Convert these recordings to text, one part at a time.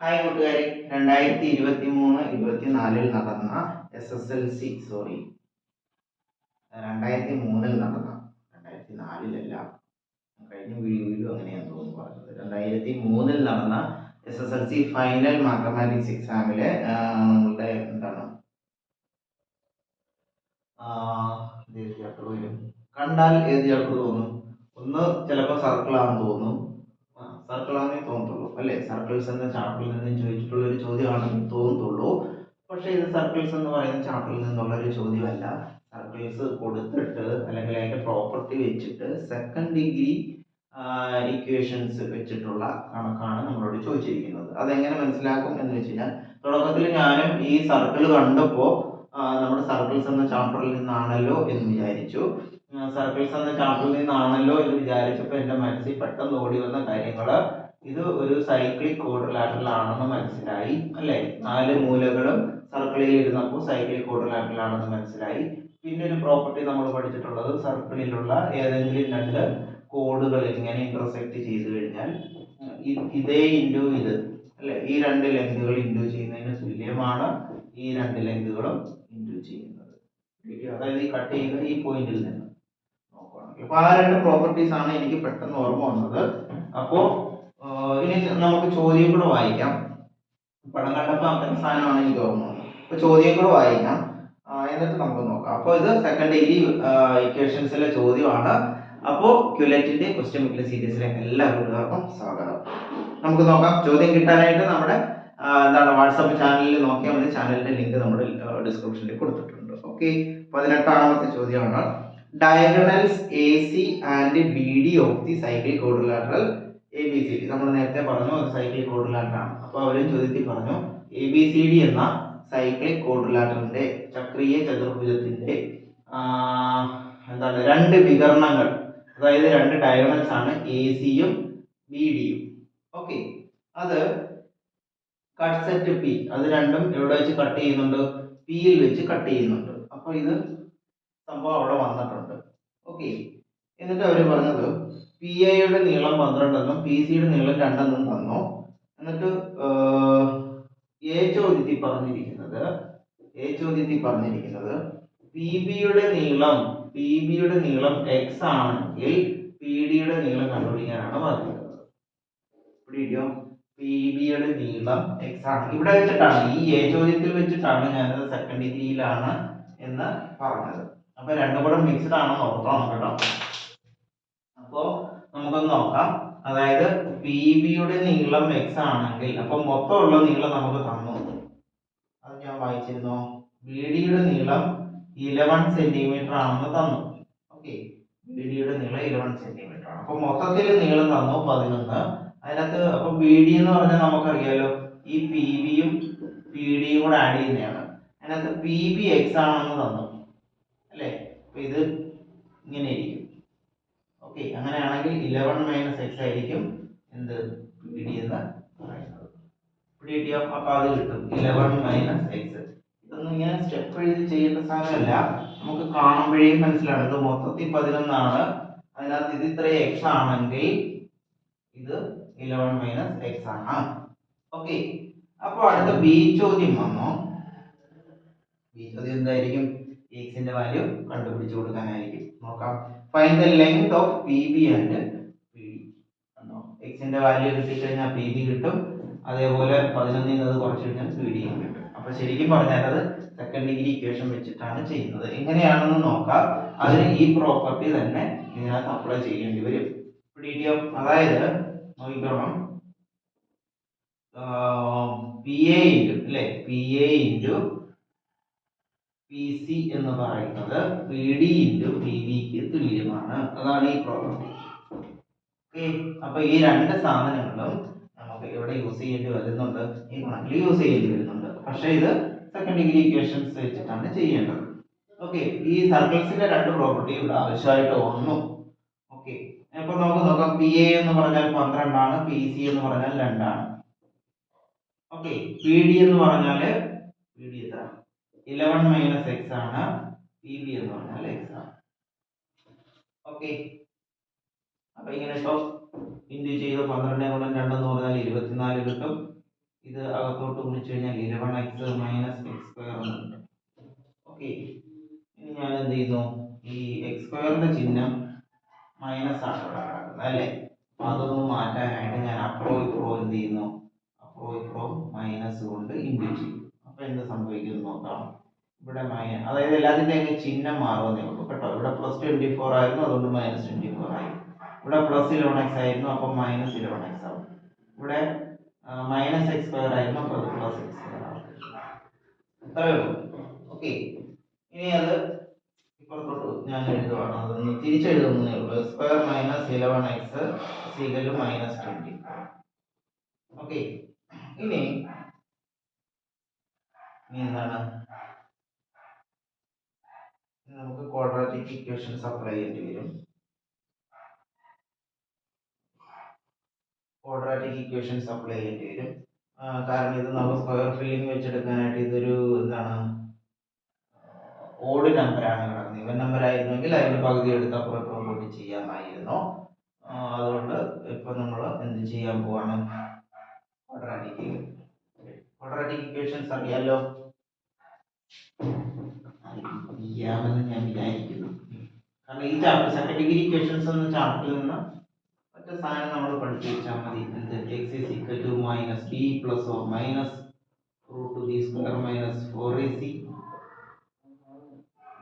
Hi കൂട്ടുകാരെ. രണ്ടായിരത്തി ഇരുപത്തി മൂന്ന് ഇരുപത്തിനാലിൽ നടന്ന S S L C sorry രണ്ടായിരത്തി മൂന്നിൽ നടന്ന രണ്ടായിരത്തി നാലിലല്ല കഴിഞ്ഞ വീഡിയോയിലും അങ്ങനെയാണ് തോന്നുന്നു പറഞ്ഞത്. രണ്ടായിരത്തി മൂന്നിൽ നടന്ന S S L C final mathematics എക്സാമിലെ നമ്മളുടെ എന്താണ് കണ്ടാൽ ഏത് ചേർത്ത് തോന്നും? ഒന്ന് ചിലപ്പോൾ സർക്കിൾ ആണെന്ന് തോന്നും. സർക്കിൾ ആണെന്നേ തോന്നത്തുള്ളൂ. അല്ലേ? സർക്കിൾസ് എന്ന ചാപ്റ്ററിൽ നിന്ന് ചോദിച്ചിട്ടുള്ള ഒരു ചോദ്യമാണെന്ന് തോന്നത്തുള്ളൂ. പക്ഷേ ഇത് സർക്കിൾസ് എന്ന് പറയുന്ന ചാപ്റ്ററിൽ നിന്നുള്ള ഒരു ചോദ്യമല്ല. സർക്കിൾസ് കൊടുത്തിട്ട് അല്ലെങ്കിൽ അതിന്റെ പ്രോപ്പർട്ടി വെച്ചിട്ട് സെക്കൻഡ് ഡിഗ്രി ഇക്വേഷൻസ് വെച്ചിട്ടുള്ള കണക്കാണ് നമ്മളോട് ചോദിച്ചിരിക്കുന്നത്. അതെങ്ങനെ മനസ്സിലാക്കും എന്ന് വെച്ച് കഴിഞ്ഞാൽ തുടക്കത്തിൽ ഞാനും ഈ സർക്കിൾ കണ്ടപ്പോൾ നമ്മുടെ സർക്കിൾസ് എന്ന ചാപ്റ്ററിൽ നിന്നാണല്ലോ എന്ന് വിചാരിച്ചു. സർക്കിൾസ് എന്ന ചാപ്റ്ററിൽ നിന്നാണല്ലോ എന്ന് വിചാരിച്ചപ്പോൾ എന്റെ മനസ്സിൽ പെട്ടെന്ന് ഓടി വന്ന കാര്യങ്ങൾ ഇത് ഒരു സൈക്ലിക് ക്വാഡ്രിലാറ്ററൽ ആണെന്ന് മനസ്സിലായി അല്ലേ? നാല് മൂലകളും സർക്കിളിൽ ഇരുന്നപ്പോൾ സൈക്ലിക് ക്വാഡ്രിലാറ്ററൽ ആണെന്ന് മനസ്സിലായി. പിന്നെ ഒരു പ്രോപ്പർട്ടി നമ്മൾ പഠിച്ചിട്ടുള്ളത് സർക്കിളിലുള്ള ഏതെങ്കിലും രണ്ട് കോഡുകൾ ഇങ്ങനെ ഇന്റർസെക്ട് ചെയ്തു കഴിഞ്ഞാൽ ഇതേ ഇന്റു ഇത് അല്ലെ? ഈ രണ്ട് ലെങ്തുകൾ ഇന്റു ചെയ്യുന്നതിന് തുല്യമാണ് ഈ രണ്ട് ലെങ്തുകളും ഇന്റു ചെയ്യുന്നത്? അതായത് ഈ കട്ട് ചെയ്യുന്ന ഈ പോയിന്റിൽ നിന്ന്. അപ്പൊ ആ രണ്ട് പ്രോപ്പർട്ടീസ് ആണ് എനിക്ക് പെട്ടെന്ന് ഓർമ്മ വന്നത്. അപ്പോ ഇനി നമുക്ക് ചോദ്യം കൂടെ വായിക്കാം. പടം കണ്ടപ്പോൾ അങ്ങനെ സാധനമാണ് എനിക്ക് ഓർമ്മ വന്നത്. അപ്പൊ ചോദ്യം കൂടെ വായിക്കാം. എന്നിട്ട് നമുക്ക് നോക്കാം. അപ്പോൾ ഇത് സെക്കൻഡ് ഡിഗ്രി ഇക്വേഷൻസിലെ ചോദ്യമാണ്. അപ്പോൾ ക്യുലറ്റിന്റെ ക്വസ്റ്റ്യൻ മിക്കൽ സീരീസിലെ എല്ലാ കൂട്ടുകാർക്കും സ്വാഗതം. നമുക്ക് നോക്കാം. ചോദ്യം കിട്ടാനായിട്ട് നമ്മുടെ എന്താണ് വാട്സപ്പ് ചാനലിൽ നോക്കിയാൽ മതി. ചാനലിന്റെ ലിങ്ക് നമ്മുടെ ഡിസ്ക്രിപ്ഷനിൽ കൊടുത്തിട്ടുണ്ട്. ഓക്കെ പതിനെട്ടാമത്തെ ചോദ്യമാണ്. Diagonals A C and B D of the cyclic quadrilateral A B C D നമ്മൾ നേരത്തെ പറഞ്ഞു അത് സൈക്ലിക് കോഡിലാറ്റർ ആണ്. അപ്പോൾ അവരും ചോദ്യത്തിൽ പറഞ്ഞു എ ബി സി ഡി എന്ന സൈക്ലിക് കോഡിലാറ്ററിന്റെ ചക്രീയ ചതുർഭുജത്തിന്റെ ആ, എന്താണ് രണ്ട് വികരണങ്ങൾ. അതായത് രണ്ട് ഡയഗണൽസ് ആണ് എ സിയും ബി ഡിയും ഓക്കെ അത് കട്ട് സെറ്റ് പി അത് രണ്ടും എവിടെ വെച്ച് കട്ട് ചെയ്യുന്നുണ്ട്? പിയിൽ വെച്ച് കട്ട് ചെയ്യുന്നുണ്ട്. അപ്പോൾ ഇത് സംഭവം അവിടെ വന്നിട്ടുണ്ട്. ഓക്കെ എന്നിട്ട് അവർ പറഞ്ഞത് പി ഐയുടെ നീളം പന്ത്രണ്ടെന്നും പി സിയുടെ നീളം രണ്ടെന്നും തന്നു. എന്നിട്ട് എ ചോദ്യത്തിൽ പറഞ്ഞിരിക്കുന്നത് എ ചോദ്യത്തിൽ പറഞ്ഞിരിക്കുന്നത് പി ബിയുടെ നീളം പി ബിയുടെ നീളം എക്സ് ആണെങ്കിൽ പി ഡിയുടെ നീളം കണ്ടുപിടിക്കാനാണ് പറഞ്ഞിരിക്കുന്നത്. പി ബിയുടെ നീളം എക്സ് ആണ്. ഇവിടെ വെച്ചിട്ടാണ് ഈ എ ചോദ്യത്തിൽ വെച്ചിട്ടാണ് ഞാനത് സെക്കൻഡ് ഡിഗ്രിയിലാണ് എന്ന് പറഞ്ഞത്. അപ്പൊ രണ്ടും കൂടെ മിക്സ്ഡ് ആണെന്ന് ഓർത്തോണം കേട്ടോ അപ്പോ നമുക്കൊന്ന് നോക്കാം. അതായത് പി ബിയുടെ നീളം എക്സ് ആണെങ്കിൽ അപ്പൊ മൊത്തമുള്ള നീളം നമുക്ക് തന്നു. അത് ഞാൻ വായിച്ചിരുന്നു? ബി ഡിയുടെ നീളം ഇലവൻ സെന്റിമീറ്റർ ആണെന്ന് തന്നു. ഓക്കെ ബി ഡിയുടെ നീളം ഇലവൻ സെന്റിമീറ്റർ ആണ്. അപ്പൊ മൊത്തത്തിൽ നീളം തന്നു പതിനൊന്ന്. അതിനകത്ത് അപ്പൊ ബി ഡി എന്ന് പറഞ്ഞാൽ നമുക്കറിയാലോ ഈ പി ബിയും പി ഡിയും കൂടെ ആഡ് ചെയ്യുന്നതാണ്. അതിനകത്ത് പി ബി എക്സ് ആണെന്ന് തന്നു. അപ്പൊ ഇത് ഇങ്ങനെ ആയിരിക്കും ഓക്കെ അങ്ങനെയാണെങ്കിൽ ഇലവൻ മൈനസ് എക്സ് ആയിരിക്കും എന്ത് പി ഡി എന്ന് പറയുന്നത്. പി ഡി അപ്പൊ അത് കിട്ടും. ഇലവൻ മൈനസ് എക്സ് ഇതൊന്നും ഇങ്ങനെ സ്റ്റെപ്പ് എഴുതി ചെയ്യേണ്ട സാധനമല്ല. നമുക്ക് കാണുമ്പോഴേ മനസ്സിലാണ് ഇത് മൊത്തത്തിൽ പതിനൊന്നാണ്. അതിനകത്ത് ഇത് ഇത്രയും എക്സ് ആണെങ്കിൽ ഇത് ഇലവൻ മൈനസ് എക്സ് ആണ്. ഓക്കെ അപ്പൊ അടുത്ത ബി ചോദ്യം വന്നു. ബി ചോദ്യം എന്തായിരിക്കും? എക്സിന്റെ വാല്യൂ കണ്ടുപിടിച്ചു കൊടുക്കാനായിരിക്കും. നോക്കാം. Find the length of P B and P D എക്സിന്റെ വാല്യൂ കിട്ടിക്കഴിഞ്ഞാൽ പി ബി കിട്ടും. അതേപോലെ പതിനൊന്നിൽ നിന്ന് അത് കുറച്ച് കഴിഞ്ഞാൽ പി ഡിയും കിട്ടും. അപ്പൊ ശരിക്കും പറഞ്ഞാൽ അത് സെക്കൻഡ് ഡിഗ്രി ഇക്വേഷൻ വെച്ചിട്ടാണ് ചെയ്യുന്നത്. എങ്ങനെയാണെന്ന് നോക്കാം. അതിന് ഈ പ്രോപ്പർട്ടി തന്നെ ഇതിനകത്ത് അപ്ലൈ ചെയ്യേണ്ടി വരും. പിടിയോ അതായത് നോക്കിക്കോണം. പി എ ഇന്റു അല്ലെ? പി എ ഇന്റു എന്ന് പറയുന്നത് പി ഡി ഇന്റു പി വിക്ക് തുല്യമാണ്. അതാണ് ഈ പ്രോപ്പർട്ടി ഓക്കെ അപ്പൊ ഈ രണ്ട് സാധനങ്ങളും നമുക്ക് ഇവിടെ യൂസ് ചെയ്യേണ്ടി വരുന്നുണ്ട്. ഈ കണക്കിൽ യൂസ് ചെയ്യേണ്ടി വരുന്നുണ്ട്. പക്ഷേ ഇത് സെക്കൻഡ് ഡിഗ്രി ഇക്വേഷൻസ് വെച്ചിട്ടാണ് ചെയ്യേണ്ടത്. ഓക്കെ ഈ സർക്കിൾസിന്റെ രണ്ട് പ്രോപ്പർട്ടി ഇവിടെ ആവശ്യമായിട്ട് വന്നു. ഓക്കെ ഇപ്പൊ നമുക്ക് നോക്കാം. പി എ എന്ന് പറഞ്ഞാൽ പന്ത്രണ്ടാണ്. പി സി എന്ന് പറഞ്ഞാൽ രണ്ടാണ്. ഓക്കെ പി ഡി എന്ന് പറഞ്ഞാൽ പി ഡി എത്ര ഇലവൻ മൈനസ് എക്സ് ആണ് പി ബി എന്ന് പറഞ്ഞാൽ എക്സ് ആണ്. ഓക്കെ അപ്പൊ ഇങ്ങനെ ഇട്ടോ ഇൻഡു ചെയ്ത് പന്ത്രണ്ട് ഗുണം രണ്ടെന്ന് പറഞ്ഞാൽ ഇരുപത്തിനാല് കിട്ടും. ഇത് അകത്തോട്ട് ഗുണിച്ചു കഴിഞ്ഞാൽ eleven X minus X square എന്നുണ്ട് ഓക്കെ ഇനി ഞാൻ എന്ത് ചെയ്യുന്നു? ഈ എക്സ് സ്ക്വയറിന്റെ ചിഹ്നം മൈനസ് ആണ് ഇവിടെ കിടക്കുന്നത് അല്ലേ? അപ്പൊ അതൊന്ന് മാറ്റാനായിട്ട് ഞാൻ അപ്രോ ഇപ്രോ എന്ത് ചെയ്യുന്നു? അപ്രോ ഇപ്രോ മൈനസ് കൊണ്ട് ഇൻഡു ചെയ്യും. അപ്പൊ എന്ത് സംഭവിക്കും നോക്കാം ഇവിടെ മൈന അതായത് എല്ലാത്തിന്റെയും ചിഹ്നം മാറുമെന്നേ ഉള്ളൂ കേട്ടോ. ഇവിടെ പ്ലസ് ട്വന്റി ഫോർ ആയിരുന്നു അതുകൊണ്ട് മൈനസ് ട്വന്റി ഫോർ ആയി. ഇവിടെ പ്ലസ് ഇലവൺ എക്സ് ആയിരുന്നു അപ്പം മൈനസ് ഇലവൺ എക്സ് ആവും. ഇവിടെ മൈനസ് എക്സ് സ്ക്വയർ ആയിരുന്നു അപ്പോൾ അത് പ്ലസ് എക്സ് സ്ക്വയർ ആവും. അത്രയേ ഉള്ളൂ. ഓക്കെ ഇനി അത് ഇപ്പുറത്തോട്ട് ഞാൻ എഴുതുവാണ്. അതൊന്ന് തിരിച്ചെഴുതുന്നേ ഉള്ളൂ. സ്ക്വയർ മൈനസ് ഇലവൺ എക്സ് സീകൽ മൈനസ് ട്വന്റി ഓക്കെ ഇനി ഇനി എന്താണ്? നമുക്ക് ക്വാഡ്രാറ്റിക് ഇക്വേഷൻസ് അപ്ലൈ ചെയ്യേണ്ടി വരും. ക്വാഡ്രാറ്റിക് ഇക്വേഷൻസ് അപ്ലൈ ചെയ്യേണ്ടി വരും. കാരണം ഇത് നമുക്ക് സ്ക്വയർ ഫീലിംഗ് വെച്ചെടുക്കാനായിട്ട് ഇതൊരു എന്താണ്? ഓഡ് നമ്പറാണ് കിടക്കുന്നത്. ഇവൻ നമ്പർ ആയിരുന്നെങ്കിൽ അതിന്റെ പകുതി എടുത്ത് അപ്പുറം ഇപ്പുറം കൂട്ടി ചെയ്യാമായിരുന്നു അതുകൊണ്ട് ഇപ്പോൾ നമ്മൾ എന്ത് ചെയ്യാൻ പോവാണ്? ക്വാഡ്രാറ്റിക് ക്വാഡ്രാറ്റിക് ഇക്വേഷൻസ് അറിയാലോ അറിയാമെന്ന് ഞാൻ വിചാരിക്കുന്നു. കാരണം ഈ ചാപ്റ്റർ സെക്കൻഡ് ഡിഗ്രി ഇക്വേഷൻസ് എന്ന ചാപ്റ്ററിൽ നിന്ന് ഒറ്റ സാധനം നമ്മൾ പഠിച്ചു വെച്ചാൽ മതി. എന്ത്? X is equal to minus B plus or minus root B square minus four A C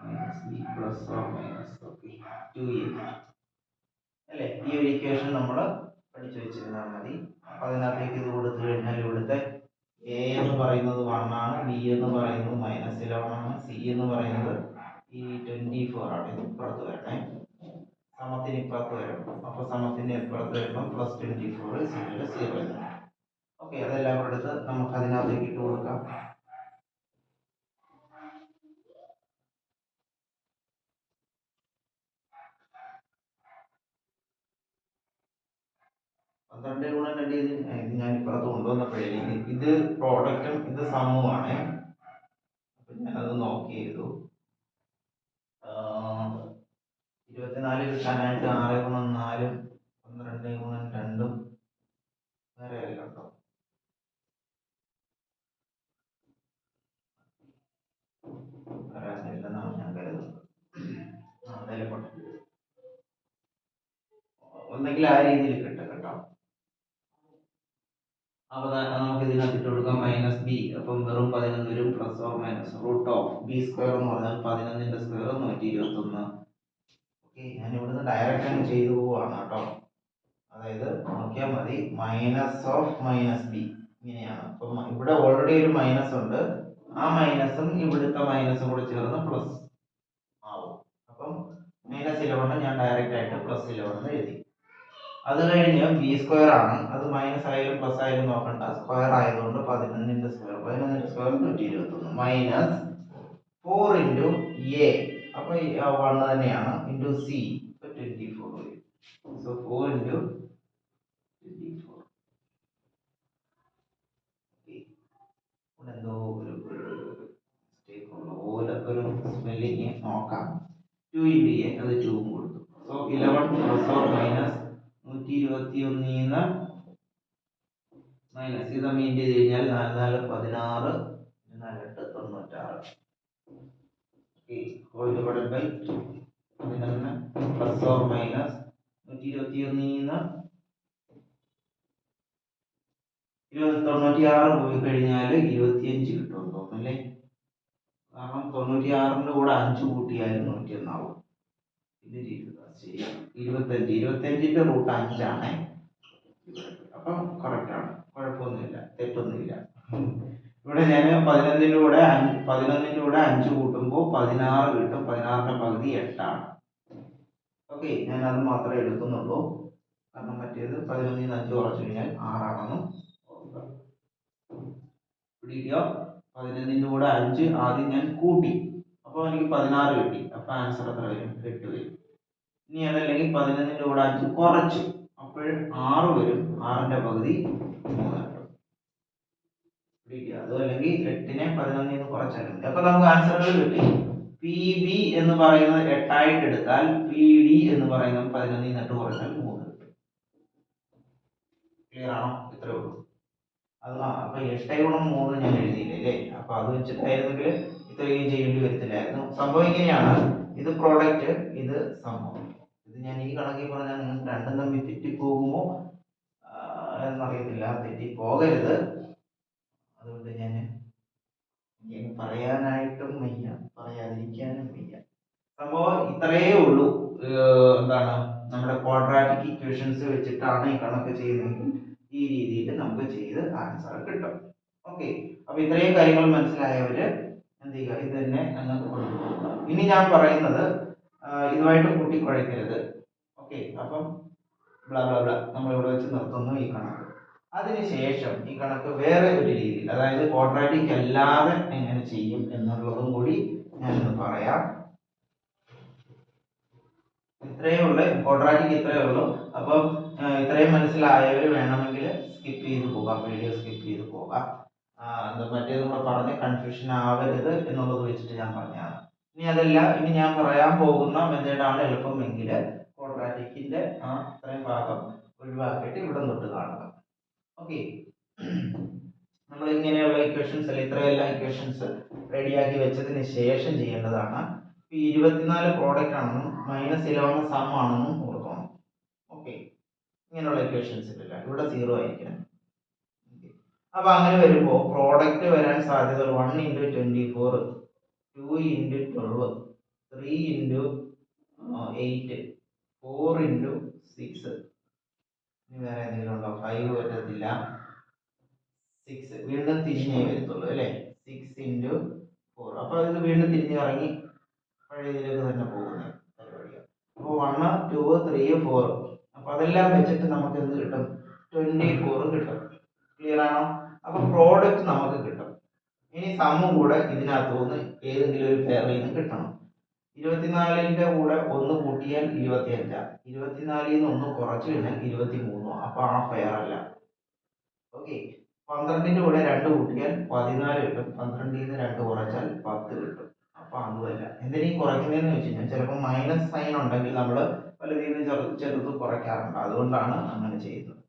minus B plus or minus okay two A അല്ലേ? ഈ ഒരു ഇക്വേഷൻ നമ്മൾ പഠിച്ചു വെച്ചിരുന്നാൽ മതി. അപ്പൊ അതിനകത്തേക്ക് ഇത് കൊടുത്തു കഴിഞ്ഞാൽ ഇവിടുത്തെ എ എന്ന് പറയുന്നത് വൺ ആണ് ബി എന്ന് പറയുന്നത് മൈനസ് ഇലവൺ ആണ് സി എന്ന് പറയുന്നത് ഈ ട്വന്റി ഫോർ ആണ്. ഇത് ഇപ്പുറത്ത് വരണേ. സമത്തിന് ഇപ്പുറത്ത് വരും അപ്പൊ സമത്തിന് ഇപ്പുറത്ത് വരുമ്പോൾ plus twenty four zero zero okay അതെല്ലാം എടുത്ത് നമുക്ക് അതിനകത്തേക്ക് ഇട്ട് കൊടുക്കാം. പന്ത്രണ്ട് ഗുണം രണ്ട് ഇത് ഞാൻ ഇപ്പുറത്ത് കൊണ്ടുവന്നപ്പോഴേ ഇത് പ്രോഡക്റ്റും ഇത് സമൂഹമാണ് അപ്പൊ ഞാനത് നോക്കി ചെയ്തു. ഇരുപത്തിനാല് കിട്ടാനായിട്ട് ആറ് ഗുണം നാലും പന്ത്രണ്ട് ഗുണം രണ്ടും വേറെ കണ്ടോ ഇല്ലെന്നാണ് ഞാൻ കരുതുന്നത്. ഒന്നെങ്കിൽ ആ രീതിയിൽ കേട്ടോ അപ്പൊ ദാ നമുക്ക് ഇതിനകത്ത് ഇട്ട് കൊടുക്കാം മൈനസ് ബി അപ്പം വെറും പതിനൊന്ന് വരും plus or minus root of B square എന്ന് പറഞ്ഞാൽ പതിനൊന്നിന്റെ സ്ക്വയർ നൂറ്റി ഇരുപത്തി ഒന്ന് ഓക്കെ ഞാൻ ഇവിടുന്ന് ഡയറക്റ്റ് അങ്ങ് ചെയ്തു പോവാണ് കേട്ടോ. അതായത് നോക്കിയാൽ മതി മൈനസ് ഓഫ് മൈനസ് ബി ഇങ്ങനെയാണ്. അപ്പം ഇവിടെ ഓൾറെഡി ഒരു മൈനസ് ഉണ്ട്. ആ മൈനസും ഇവിടുത്തെ മൈനസും കൂടെ ചേർന്ന് പ്ലസ് ആവും. അപ്പം മൈനസ് ഇലവണ് ഞാൻ ഡയറക്റ്റ് ആയിട്ട് പ്ലസ് എന്ന് എഴുതി. അത് കഴിഞ്ഞ് ബി സ്ക്വയർ ആണ്. അത് മൈനസ് ആയാലും പ്ലസ് ആയാലും നോക്കണ്ട. സ്ക്വയർ ആയതുകൊണ്ട് പതിനൊന്നിന്റെ സ്ക്വയർ പതിനൊന്നിന്റെ സ്ക്വയർ നൂറ്റി ഇരുപത്തി ഒന്ന് മൈനസ് ഫോർ ഇന്റു എ അപ്പൊ വൺ തന്നെയാണ് ഇന്റു സി ട്വന്റി ഫോർ വരും. So four into twenty four എന്തോ ഒരു മിസ്റ്റേക്ക് ഒരു സ്പെല്ലിങ് നോക്കാം. ടു ഇന്റു എ അത് ടൂവും കൊടുത്തു. So eleven plus or minus നൂറ്റി ഇരുപത്തി ഒന്നിന്ന് മൈനസ് ഇത് ചെയ്ത് കഴിഞ്ഞാൽ നാല് നാല് പതിനാറ് ഹോൾ ഡിവൈഡഡ് ബൈ പതിനൊന്ന് പ്ലസ് ഓർ മൈനസ് നൂറ്റി ഇരുപത്തി ഒന്നിന്ന് ഇരുപത്തി തൊണ്ണൂറ്റിയാറ് പോയി കഴിഞ്ഞാൽ ഇരുപത്തിയഞ്ച് കിട്ടുമെന്ന് തോന്നുന്നല്ലേ കാരണം തൊണ്ണൂറ്റിയാറിന്റെ കൂടെ അഞ്ച് കൂട്ടിയാലും നൂറ്റി ഒന്നാവും ഇത് ഇരുപത് ശരിയാണ്. ഇരുപത്തഞ്ച്. ഇരുപത്തഞ്ചിന്റെ റൂട്ട് അഞ്ചാണ്. അപ്പം കറക്റ്റ് ആണ്. കുഴപ്പമൊന്നുമില്ല. തെറ്റൊന്നുമില്ല. ഇവിടെ ഞാൻ പതിനൊന്നിന്റെ കൂടെ അഞ്ച് പതിനൊന്നിന്റെ കൂടെ അഞ്ച് കൂട്ടുമ്പോൾ പതിനാറ് കിട്ടും. പതിനാറിന്റെ പകുതി എട്ടാണ്. ഓക്കെ ഞാൻ അത് മാത്രമേ എടുക്കുന്നുള്ളൂ. കാരണം മറ്റേത് പതിനൊന്നിൽ നിന്ന് അഞ്ച് കുറച്ച് കഴിഞ്ഞാൽ ആറാണെന്നും ഓർക്കുക പിടിക്കുക പതിനൊന്നിന്റെ കൂടെ അഞ്ച് ആദ്യം ഞാൻ കൂട്ടി. അപ്പോൾ എനിക്ക് പതിനാറ് കിട്ടി. അപ്പോൾ ആൻസർ എത്ര വരും? എട്ട് വരും. ഇനി അതല്ലെങ്കിൽ പതിനൊന്നിന്റെ കൂടെ അഞ്ച് കുറച്ച്. അപ്പോൾ ആറ് വരും. ആറിന്റെ പകുതി മൂന്ന്. പിടിക്കുക അതും അല്ലെങ്കിൽ എട്ടിനെ പതിനൊന്നിൽ നിന്ന് കുറച്ചാൽ മതി അപ്പൊ നമുക്ക് ആൻസറുകൾ കിട്ടി. പി ബി എന്ന് പറയുന്നത് എട്ടായിട്ട് എടുത്താൽ പി ഡി എന്ന് പറയുന്നത് പതിനൊന്നിൽ നിന്നിട്ട് കുറച്ചാൽ മൂന്ന്. കിട്ടും ക്ലിയർ ആണോ? ഇത്രേ ഉള്ളൂ. അത് അപ്പൊ എട്ട് ഗുണം മൂന്ന് ഞാൻ എഴുതിയില്ലേ അല്ലേ? അപ്പൊ അത് വെച്ചിട്ടായിരുന്നെങ്കിൽ ഇത്രയും ചെയ്യേണ്ടി വരത്തില്ലായിരുന്നു. സംഭവം ഇങ്ങനെയാണ്. ഇത് പ്രോഡക്റ്റ് ഇത് സംഭവം. ഇത് ഞാൻ ഈ കണക്കിൽ പറഞ്ഞാൽ നിങ്ങൾ രണ്ടും തമ്മിൽ തെറ്റിപ്പോകുമോ? എന്നറിയത്തില്ല. തെറ്റി പോകരുത് അതുകൊണ്ട് ഞാൻ എനിക്ക് പറയാനായിട്ടും വയ്യ പറയാതിരിക്കാനും വയ്യ. സംഭവം ഇത്രയേ ഉള്ളൂ. എന്താണ് നമ്മുടെ ക്വാഡ്രാറ്റിക് ഇക്വേഷൻസ് വെച്ചിട്ടാണ് ഈ കണക്ക് ചെയ്യുന്നതെങ്കിൽ ഈ രീതിയിൽ നമുക്ക് ചെയ്ത് ആൻസർ കിട്ടും. ഓക്കെ അപ്പൊ ഇത്രയും കാര്യങ്ങൾ മനസ്സിലായവര് എന്ത് ചെയ്യുക ഇത് തന്നെ അങ്ങോട്ട് കൊണ്ടുപോകുക ഇനി ഞാൻ പറയുന്നത് ഇതുമായിട്ട് കൂട്ടിക്കുഴയ്ക്കരുത്. ഓക്കെ അപ്പം ബ്ലാ ബ്ലാ ബ്ലാ നമ്മൾ ഇവിടെ വെച്ച് നിർത്തുന്നു ഈ കണക്ക്. അതിനുശേഷം ഈ കണക്ക് വേറെ ഒരു രീതിയിൽ അതായത് ക്വാഡ്രാറ്റിക് അല്ലാതെ എങ്ങനെ ചെയ്യും എന്നുള്ളതും കൂടി ഞാനൊന്ന് പറയാം. ഇത്രയേ ഉള്ളൂ. ക്വാഡ്രാറ്റിക് ഇത്രയേ ഉള്ളൂ. അപ്പം ഇത്രയും മനസ്സിലായവർ വേണമെങ്കിൽ സ്കിപ്പ് ചെയ്ത് പോകാം. വീഡിയോ സ്കിപ്പ് ചെയ്ത് പോകാം. മറ്റേത് നമ്മൾ പറഞ്ഞ് കൺഫ്യൂഷൻ ആവരുത് എന്നുള്ളത് വെച്ചിട്ട് ഞാൻ പറഞ്ഞതാണ്. ഇനി അതല്ല ഇനി ഞാൻ പറയാൻ പോകുന്ന മെത്തേഡാണ് എളുപ്പമെങ്കിൽ ക്വാഡ്രാറ്റിക്കിന്റെ ആ ഇത്രയും ഭാഗം ഒഴിവാക്കിയിട്ട് ഇവിടെ തൊട്ട് കാണുക. ഓക്കെ നമ്മൾ ഇങ്ങനെയുള്ള ഇക്വേഷൻസ് അല്ലെ ഇത്രയെല്ലാം ഇക്വേഷൻസ് റെഡിയാക്കി വെച്ചതിന് ശേഷം ചെയ്യേണ്ടതാണ്. ഈ ഇരുപത്തിനാല് പ്രോഡക്റ്റ് ആണെന്നും മൈനസ് ഇലവൺ സം ആണെന്നും കൊടുക്കണം ഓക്കെ ഇങ്ങനെയുള്ള ഇക്വേഷൻസ് ഇല്ല ഇവിടെ സീറോ ആയിരിക്കണം. അപ്പൊ അങ്ങനെ വരുമ്പോൾ പ്രോഡക്റ്റ് വരാൻ സാധ്യത one into twenty four two into twelve three into eight four into six ഇനി വേറെ എന്തെങ്കിലും ഉണ്ടോ? ഫൈവ് പറ്റത്തില്ല. സിക്സ് വീണ്ടും തിരിഞ്ഞേ വരത്തുള്ളൂ അല്ലേ? സിക്സ് ഇന്റു ഫോർ അപ്പോൾ ഇത് വീണ്ടും തിരിഞ്ഞ് ഇറങ്ങി പഴയതിലേക്ക് തന്നെ പോകുന്ന പരിപാടിയാണ്. അപ്പോൾ വണ്ണ് ടു ത്രീ ഫോർ അപ്പോൾ അതെല്ലാം വെച്ചിട്ട് നമുക്ക് എന്ത് കിട്ടും? ട്വന്റി ഫോർ കിട്ടും. ക്ലിയർ ആണോ? അപ്പോൾ പ്രോഡക്റ്റ് നമുക്ക് കിട്ടും. ഇനി സമ്മും കൂടെ ഇതിനകത്തു നിന്ന് ഏതെങ്കിലും ഒരു ഫെയറിൽ നിന്ന് കിട്ടണം. ഇരുപത്തിനാലിന്റെ കൂടെ ഒന്ന് കൂട്ടിയാൽ ഇരുപത്തിയഞ്ചാണ് ഇരുപത്തിനാലിൽ നിന്ന് ഒന്ന് കുറച്ച് കഴിഞ്ഞാൽ ഇരുപത്തി മൂന്നോ അപ്പൊ ആ ഫെയർ അല്ല. ഓക്കെ പന്ത്രണ്ടിന്റെ കൂടെ രണ്ട് കൂട്ടിയാൽ പതിനാല് കിട്ടും. പന്ത്രണ്ടിൽ നിന്ന് രണ്ട് കുറച്ചാൽ പത്ത് കിട്ടും. അപ്പൊ അതുമല്ല എന്തിനീ കുറയ്ക്കുന്നതെന്ന് വെച്ച് കഴിഞ്ഞാൽ ചിലപ്പോൾ മൈനസ് സൈൻ ഉണ്ടെങ്കിൽ നമ്മൾ പലതിൽ നിന്ന് ചെറു ചെറുത്ത് കുറയ്ക്കാറുണ്ട്. അതുകൊണ്ടാണ് അങ്ങനെ ചെയ്യുന്നത്.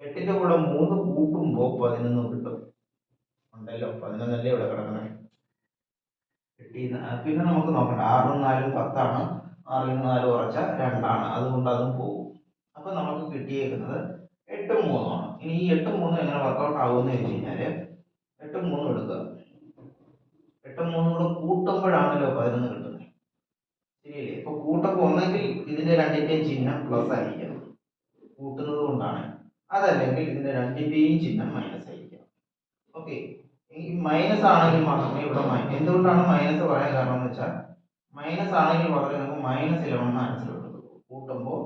എട്ടിന്റെ കൂടെ മൂന്ന് കൂട്ടുമ്പോൾ പതിനൊന്ന് കിട്ടും. ഉണ്ടല്ലോ? പതിനൊന്നല്ലേ ഇവിടെ കിടക്കണേ? എട്ടിന്ന് പിന്നെ നമുക്ക് നോക്കണ്ട. ആറും നാലും പത്താണ്. ആറിൽ നാല് കുറച്ച രണ്ടാണ്. അതുകൊണ്ട് അതും പോകും. അപ്പൊ നമുക്ക് കിട്ടിയേക്കുന്നത് എട്ടും മൂന്നുമാണ്. ഇനി ഈ എട്ടും മൂന്നും എങ്ങനെ വർക്കൗട്ട് ആകുമെന്ന് വെച്ച് കഴിഞ്ഞാൽ എട്ടും മൂന്നും എടുക്കുക. എട്ടും മൂന്നും കൂടെ കൂട്ടുമ്പോഴാണല്ലോ പതിനൊന്ന് കിട്ടുന്നത്. ശരിയല്ലേ? ഇപ്പൊ കൂട്ടുമ്പോൾ ഒന്നെങ്കിൽ ഇതിന്റെ രണ്ടിന്റെയും ചിഹ്നം പ്ലസ് ആയിരിക്കണം. കൂട്ടുന്നത് കൊണ്ടാണ്. അതല്ലെങ്കിൽ ഇതിന്റെ രണ്ടിന്റെയും ചിഹ്നം മൈനസ് ആയിരിക്കണം. ഓക്കെ ഈ മൈനസ് ആണെങ്കിൽ മാത്രമേ ഇവിടെ മൈ- എന്തുകൊണ്ടാണ് മൈനസ് പറയാൻ കാരണം എന്ന് വെച്ചാൽ മൈനസ് ആണെങ്കിൽ മാത്രമേ നമുക്ക് മൈനസ് ഇലവൻ ആൻസർ കിട്ടുള്ളൂ കൂട്ടുമ്പോൾ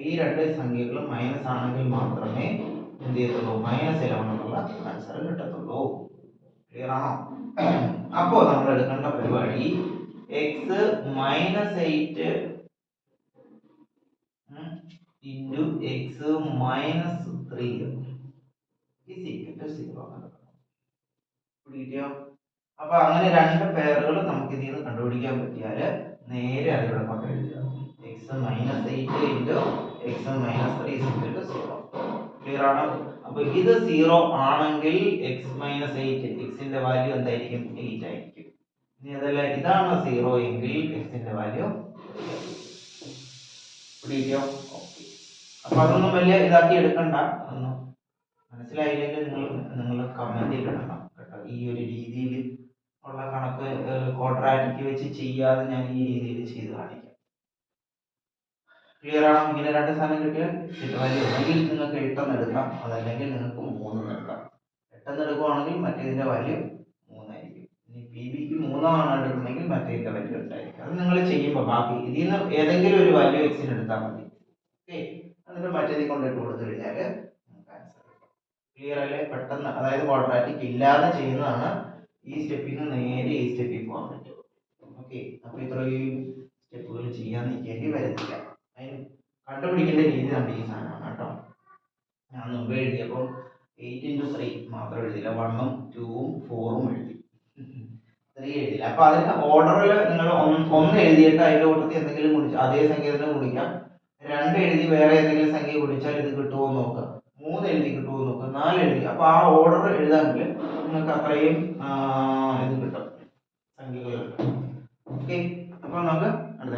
ഈ രണ്ട് സംഖ്യകളും മൈനസ് ആണെങ്കിൽ മാത്രമേ എന്ത് ചെയ്യത്തുള്ളൂ? മൈനസ് ഇലവൻ എന്നുള്ള ആൻസർ കിട്ടത്തുള്ളൂ. ക്ലിയർ ആണോ? അപ്പോൾ നമ്മൾ എടുക്കേണ്ട പരിപാടി X minus eight into X minus three is equal to zero പിടിക്കിയോ അപ്പൊ അങ്ങനെ രണ്ട് പേരുകൾ നമുക്ക് ഇതിൽ നിന്ന് കണ്ടുപിടിക്കാൻ പറ്റിയാൽ നേരെ അതിലൂടെ കൊണ്ട് എഴുതുക X minus eight into X minus three zero clear ആണോ? അപ്പൊ ഇത് സീറോ ആണെങ്കിൽ എക്സ് മൈനസ് എയ്റ്റ് എക്സിന്റെ വാല്യൂ എന്തായിരിക്കും? എയ്റ്റ് ആയിരിക്കും. ഇനി അതല്ല ഇതാണ് സീറോ എങ്കിൽ എക്സിന്റെ വാല്യൂ പിടിക്കോ ഓക്കെ അപ്പൊ അതൊന്നും വലിയ ഇതാക്കി എടുക്കണ്ട. ഒന്നും മനസ്സിലായില്ലെങ്കിൽ നിങ്ങൾ നിങ്ങൾ കമന്റ് ഇടണം കേട്ടോ. ഈ ഒരു രീതിയിൽ ഉള്ള കണക്ക് ക്വാഡ്രാറ്റിക് വെച്ച് ചെയ്യാതെ ഞാൻ ഈ രീതിയിൽ ചെയ്ത് കാണിക്കാം. ക്ലിയർ ആണോ? ഇങ്ങനെ രണ്ട് സാധനം കിട്ടിയാൽ വാല്യൂ ഒന്നെങ്കിൽ നിങ്ങൾക്ക് എട്ടെന്ന് എടുക്കാം. അതല്ലെങ്കിൽ നിങ്ങൾക്ക് മൂന്ന് എടുക്കാം. എട്ടെന്ന് എടുക്കുവാണെങ്കിൽ മറ്റേതിന്റെ വാല്യൂ മൂന്നായിരിക്കും. ഇനി പി ബിക്ക് മൂന്നാണ് എടുക്കുന്നെങ്കിൽ മറ്റേതിന്റെ വാല്യൂ എട്ടായിരിക്കും അത് നിങ്ങൾ ചെയ്യുമ്പോൾ ബാക്കി ഇതിൽ നിന്ന് ഏതെങ്കിലും ഒരു വാല്യൂ എക്സിന് എടുത്താൽ മതി. ഓക്കെ എന്നിട്ട് മറ്റേതിൽ കൊണ്ടിട്ട് കൊടുത്തു കഴിഞ്ഞാൽ ക്ലിയർ അല്ലേ? പെട്ടെന്ന് അതായത് ക്വാഡ്രാറ്റിക് ഇല്ലാതെ ചെയ്യുന്നതാണ് ഈ സ്റ്റെപ്പിൽ നിന്ന് നേരെ ഈ സ്റ്റെപ്പിൽ പോകാൻ പറ്റും. ഓക്കെ അപ്പൊ ഇത്രയും സ്റ്റെപ്പുകൾ ചെയ്യാൻ നിൽക്കേണ്ടി വരത്തില്ല അതിന് കണ്ടുപിടിക്കേണ്ട രീതി നമ്മുടെ ഈ സാധനമാണ് കേട്ടോ. ഞാൻ മുമ്പ് എഴുതിയപ്പോൾ എയ്റ്റ് ഇന്റു ത്രീ മാത്രം എഴുതിയില്ല. വണ്ണും ടൂവും ഫോറും എഴുതി. ത്രീ എഴുതിയില്ല. അപ്പൊ അതിന് ഓർഡറിൽ നിങ്ങൾ ഒന്ന് എഴുതിയിട്ട് അതിന്റെ കൂട്ടത്തിൽ എന്തെങ്കിലും കുടിച്ച് അതേ സംഖ്യ തന്നെ കുടിക്കാം രണ്ട് എഴുതി വേറെ ഏതെങ്കിലും സംഖ്യ കുടിച്ചാൽ ഇത് കിട്ടുമോ നോക്കാം. മൂന്ന് എഴുതി കിട്ടുമോ നോക്കാം. നാല് എഴുതി. അപ്പൊ ആ ഓർഡർ എഴുതാമെങ്കിൽ നിങ്ങൾക്ക് അത്രയും ഇത് കിട്ടും. സംഖ്യകൾ കിട്ടും. ഓക്കെ അപ്പൊ നമുക്ക് അടുത്ത